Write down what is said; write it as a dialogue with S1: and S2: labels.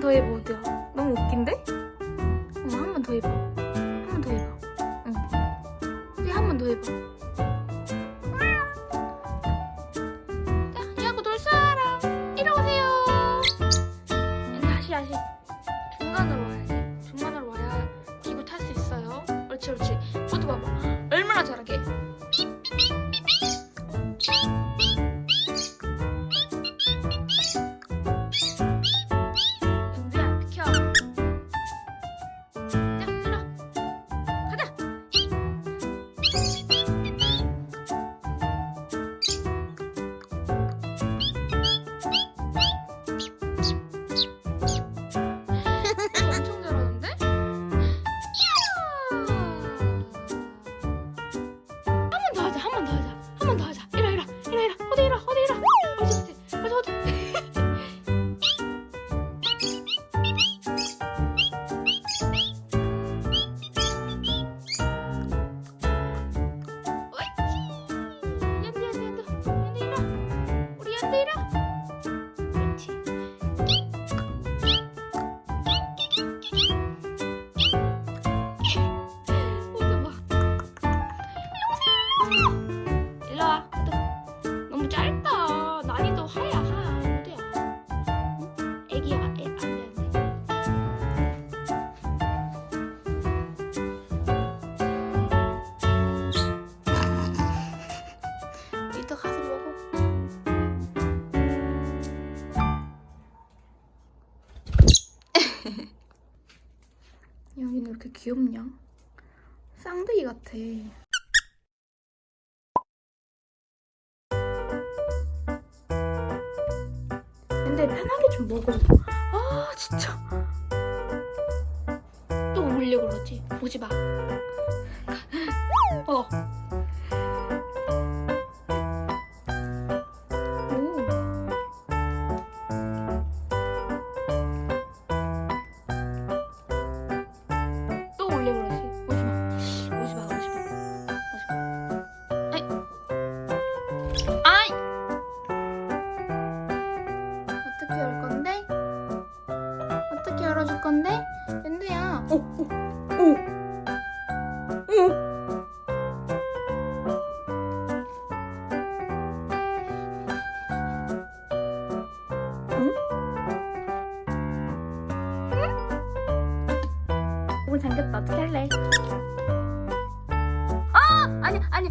S1: 번 더 해봐 어디야? 너무 웃긴데? 엄마 한 번 더 해봐. 한 번 더 해봐. 응. 우리 한 번 더 해봐. 자, 야구 놀 사람 이리 오세요. 다시 다시 중간으로 와야지. 중간으로 와야 기구 탈 수 있어요. 옳지 옳지. 모두 봐봐. 얼마나 잘하게. 우 여기는 왜 이렇게 귀엽냐? 쌍둥이 같아. 근데 편하게 좀 먹어. 아 진짜. 또 울려 그러지. 보지 마. 어. 열어줄 건데? 연두야. 오, 오, 오. 잠겼다. 어떻게 할래? 아! 아니, 아니.